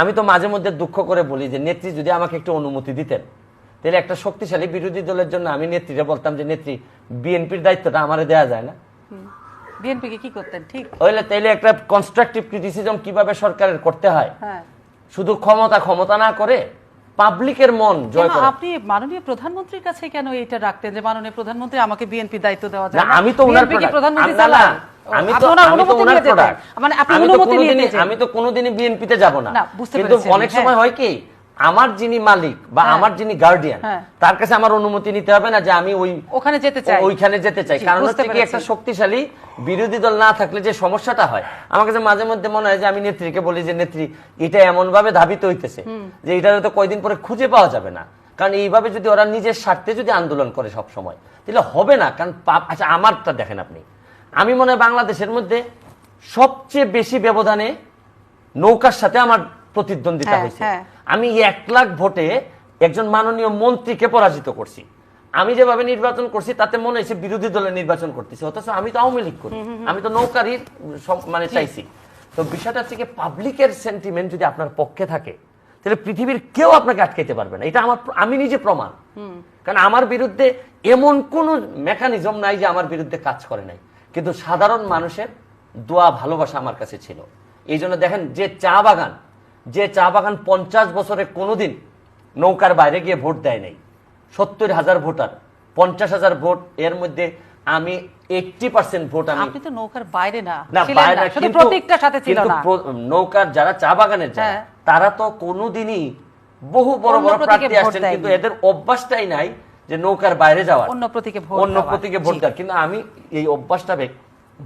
আমি তো মাঝে মধ্যে দুঃখ করে বলি যে নেত্রী যদি আমাকে একটু অনুমতি দিতেন তাহলে একটা শক্তিশালী বিরোধী দলের জন্য আমি নেত্রীরা বলতাম যে নেত্রী বিএনপির দায়িত্বটা আমারে দেয়া যায় না। বিএনপিকে কি করতেন? ঠিক। হইলে তাইলে একটা কনস্ট্রাকটিভ ক্রিটিসিজম কীভাবে সরকারের করতে হয়? হ্যাঁ। শুধু ক্ষমতা ক্ষমতা না করে পাবলিকের মন জয় করে। আপনি মাননীয় প্রধানমন্ত্রীর কাছে কেন এটা রাখতেন যে মাননীয় প্রধানমন্ত্রী আমাকে বিএনপি দায়িত্ব দেওয়া যায় না? আমি তো প্রধানমন্ত্রী আমি- তো আমি তো ওনার মানে আপনি আমি তো অনুমতি নিয়ে কোনোদিনই- নিয়েছেন আমি তো কোনোদিনই বিএনপিতে যাব না। না, কিন্তু অনেক হ্যাঁ। সময় হয় কি আমার যিনি মালিক বা হ্যাঁ। আমার যিনি গার্ডিয়ান হ্যাঁ। তার কাছে আমার অনুমতি নিতে হবে না যে আমি ওই ওখানে যেতে চাই। ওইখানে যেতে চাই। কারণ হচ্ছে কি একটা শক্তিশালী বিরোধী দল না থাকলে যে সমস্যাটা হয় আমার কাছে মাঝে মধ্যে মনে হয় যে আমি নেত্রীকে বলি যে নেত্রী এটা এমন ভাবে ধাবিত হইতেছে যে এটা হয়তো কয়দিন পরে খুঁজে পাওয়া যাবে না। কারণ এইভাবে যদি ওরা নিজের স্বার্থে যদি আন্দোলন করে সব সময় তাহলে হবে না। কারণ আচ্ছা আমারটা দেখেন আপনি। আমি মনে হয় বাংলাদেশের মধ্যে সবচেয়ে বেশি ব্যবধানে নৌকার সাথে আমার প্রতিদ্বন্দ্বিতা হ্যাঁ, হয়েছে। হ্যাঁ। আমি এক লাখ ভোটে একজন মাননীয় মন্ত্রীকে পরাজিত করছি। আমি যেভাবে নির্বাচন করছি তাতে মনে হয়েছে বিরোধী দলের নির্বাচন করতেছি। অথচ আমি তো আওয়ামী লীগ করি। আমি তো নৌকারই মানে চাইছি। তো বিষয়টা হচ্ছে কি পাবলিকের সেন্টিমেন্ট যদি আপনার পক্ষে থাকে তাহলে পৃথিবীর কেউ আপনাকে আটকাইতে পারবে না। এটা আমার আমি নিজে প্রমাণ। কারণ আমার বিরুদ্ধে এমন কোন মেকানিজম নাই যে আমার বিরুদ্ধে কাজ করে নাই। কিন্তু সাধারণ মানুষের দোয়া ভালোবাসা আমার কাছে ছিল। এই জন্য দেখেন যে চা বাগান যে চা বাগান পঞ্চাশ বছরে কোনোদিন নৌকার বাইরে গিয়ে ভোট দেয় নাই। সত্তর হাজার ভোটার পঞ্চাশ হাজার ভোট এর মধ্যে আমি এইটটি পার্সেন্ট ভোট আমি আপনি তো নৌকার বাইরে না না বাইরে শুধু প্রতীকটার সাথে ছিল না। নৌকার যারা চা বাগানের যারা হ্যাঁ। তারা তো কোনোদিনই বহু বড় বড় প্রার্থী আসছেন কিন্তু এদের অভ্যাসটাই নাই যে নৌকার বাইরে যাওয়ার। অন্য প্রতীকে অন্য প্রতীকে ভোট। দেওয়ার কিন্তু আমি এই অভ্যাসটা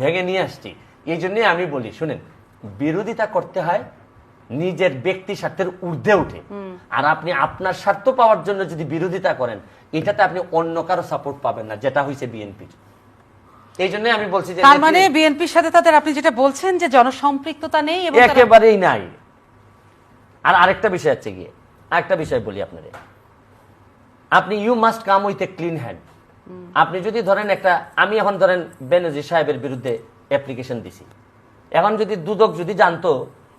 ভেঙে নিয়ে আসছি। এই জন্যই আমি বলি শুনেন বিরোধিতা করতে হয় নিজের ব্যক্তি স্বার্থের ঊর্ধ্বে উঠে। আর আপনি আপনার স্বার্থ পাওয়ার জন্য যদি বিরোধিতা করেন এটাতে আপনি অন্য কারও সাপোর্ট পাবেন না যেটা হয়েছে বিএনপির। এই জন্য আমি বলছি তার মানে বিএনপির সাথে তাদের আপনি যেটা বলছেন যে জনসম্পৃক্ততা নেই একেবারেই নাই। আর আরেকটা বিষয় আছে গিয়ে। আরেকটা বিষয় বলি আপনাদের। আপনি you must come with a clean hand আপনি যদি ধরেন একটা আমি এখন ধরেন বেনজির সাহেবের বিরুদ্ধে অ্যাপ্লিকেশন দিছি। এখন যদি দুদক যদি জানতো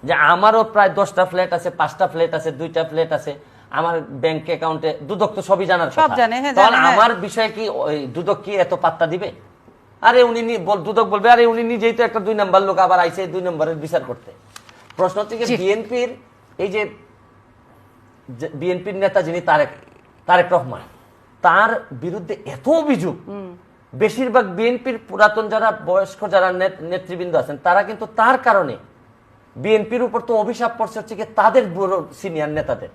যে আমারও প্রায় দশটা ফ্ল্যাট আছে পাঁচটা ফ্ল্যাট আছে দুইটা ফ্ল্যাট আছে আমার ব্যাংক অ্যাকাউন্টে দুদক তো সবই জানার সব জানে, হ্যাঁ, তখন হ্যাঁ। আমার বিষয়ে কি ওই দুদক কি এত পাত্তা দিবে? আরে উনি দুদক বলবে আরে উনি নিজেই তো একটা দুই নাম্বার লোক আবার আইসে দুই নম্বরের বিচার করতে। প্রশ্ন হচ্ছে। বিএনপির এই যে বিএনপির নেতা যিনি তারেক তারেক রহমান। তার বিরুদ্ধে এত অভিযোগ। বেশিরভাগ বিএনপির পুরাতন যারা বয়স্ক যারা নেতৃবৃন্দ আছেন তারা কিন্তু তার কারণে বিএনপির উপর তো অভিশাপ পড়ছে হচ্ছে কি তাদের বড় সিনিয়র নেতাদের।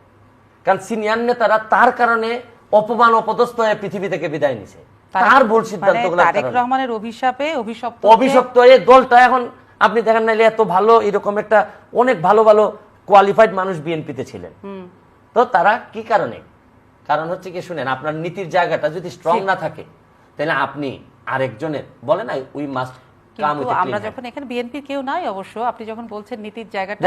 কারণ সিনিয়র নেতারা তার কারণে অপমান অপদস্থ হয়ে পৃথিবী থেকে বিদায় নিছে। তার ভুল মানে সিদ্ধান্তগুলোর তারেক রহমানের অভিশাপে অভিশপ্ত অভিশপ্ত এই দলটা এখন আপনি দেখেন নাইলে এত ভালো এরকম একটা অনেক ভালো ভালো কোয়ালিফাইড মানুষ বিএনপিতে ছিলেন। তো তারা কি কারণে? কারণ হচ্ছে কি শুনেন আপনার নীতির জায়গাটা যদি স্ট্রং না থাকে তাহলে আপনি আরেকজনের বলে না উই মাস্ট কিন্তু আমরা যখন এখানে বিএনপির কেউ নাই অবশ্য আপনি যখন বলছেন নীতির জায়গাটা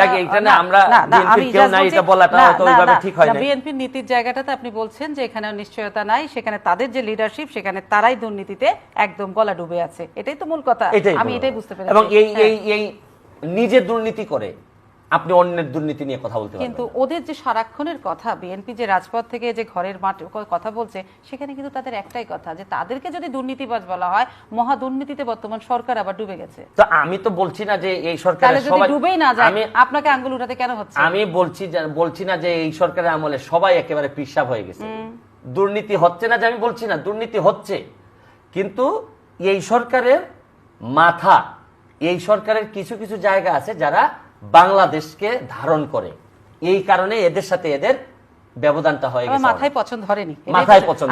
না, আমরা না, না, BNP আমি কেউ নাই এটা বলাটা না, হয়তো না, ওইভাবে ঠিক হয় না, বিএনপির নীতির জায়গাটাতে আপনি বলছেন যে এখানে নিশ্চয়তা নাই সেখানে তাদের যে লিডারশিপ সেখানে তারাই দুর্নীতিতে একদম গলা ডুবে আছে। এটাই তো মূল কথা। আমি এটাই বুঝতে পেরেছি। এবং এই হ্যাঁ। এই এই নিজে দুর্নীতি করে আপনি অন্যের দুর্নীতি নিয়ে কথা বলতে কিন্তু ওদের যে সারাক্ষণের কথা বিএনপি যে রাজপথ থেকে যে ঘরের মাঠ কথা বলছে সেখানে কিন্তু তাদের একটাই কথা যে তাদেরকে যদি দুর্নীতিবাজ বলা হয় মহা দুর্নীতিতে বর্তমান সরকার আবার ডুবে গেছে। তো আমি তো বলছি না যে এই সবাই ডুবেই না যায় আমি আপনাকে আঙ্গুল উঠাতে কেন হচ্ছে? আমি বলছি বলছি না যে এই সরকারের আমলে সবাই একেবারে পিসাব হয়ে গেছে। দুর্নীতি হচ্ছে না যে আমি বলছি না দুর্নীতি হচ্ছে। কিন্তু এই সরকারের মাথা এই সরকারের কিছু কিছু জায়গা আছে যারা বাংলাদেশকে ধারণ করে। এই কারণে এদের সাথে এদের ব্যবধানটা হয়ে গেছে মাথায় পছন্দ ধরেনি। মাথায় পছন্দ।